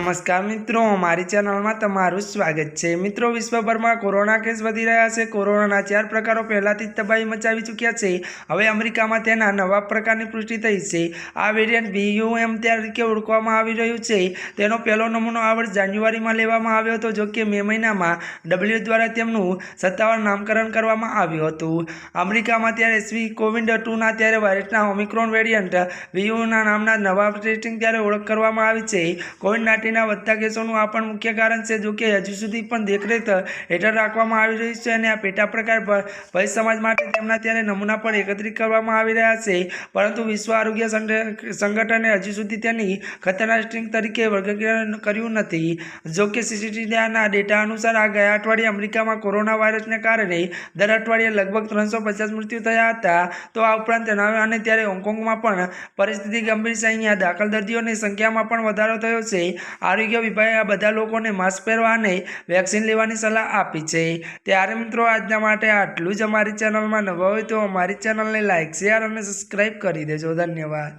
નમસ્કાર મિત્રો, મારી ચેનલમાં તમારું સ્વાગત છે. મિત્રો, વિશ્વભરમાં કોરોના કેસ વધી રહ્યા છે. કોરોનાના ચાર પ્રકારો પહેલાથી જ તબાહી મચાવી ચૂક્યા છે. હવે અમેરિકામાં તેના નવા પ્રકારની પુષ્ટિ થઈ છે. આ વેરિયન્ટ બીયુએમ તરીકે ઓળખવામાં આવી રહ્યું છે. તેનો પહેલો નમૂનો આ વર્ષ જાન્યુઆરીમાં લેવામાં આવ્યો હતો, જો કે મે મહિનામાં ડબલ્યુ દ્વારા તેમનું સત્તાવાર નામકરણ કરવામાં આવ્યું હતું. અમેરિકામાં ત્યારે એસવી કોવિડ ટુના ત્યારે વાયરસના ઓમિક્રોન વેરિયન્ટ વીયુના નામના નવા ટેસ્ટિંગ ત્યારે ઓળખ કરવામાં આવી છે. કોવિડ નાઇન્ટીનના વધતા કેસોનું આ પણ મુખ્ય કારણ છે. જોકે હજુ સુધી પણ દેખરેખ હેઠળ રાખવામાં આવી રહી છે અને આ પેટા પ્રકાર ભય સમાજ માટે તેમના ત્યારે નમૂના પણ એકત્રિત કરવામાં આવી રહ્યા છે. પરંતુ વિશ્વ આરોગ્ય સંગઠને હજુ સુધી તેની ખતરનાક સ્ટ્રીંગ તરીકે વર્ગીકરણ કર્યું નથી. જોકે સીસીટીવીના ડેટા અનુસાર આ ગયા અઠવાડિયે અમેરિકામાં કોરોના વાયરસને કારણે દર અઠવાડિયે લગભગ ત્રણસો પચાસ મૃત્યુ થયા હતા. તો આ ઉપરાંત અને ત્યારે હોંગકોંગમાં પણ પરિસ્થિતિ ગંભીર છે. અહીંયા દાખલ દર્દીઓની સંખ્યામાં પણ વધારો થયો છે. આરોગ્ય વિભાગે આ બધા લોકોને માસ્ક પહેરવા અને વેક્સિન લેવાની સલાહ આપી છે. ત્યારે મિત્રો આજના માટે આટલું જ અમારી ચેનલમાં નવા હોય તો અમારી ચેનલને લાઇક શેર અને સબસ્ક્રાઈબ કરી દેજો. ધન્યવાદ.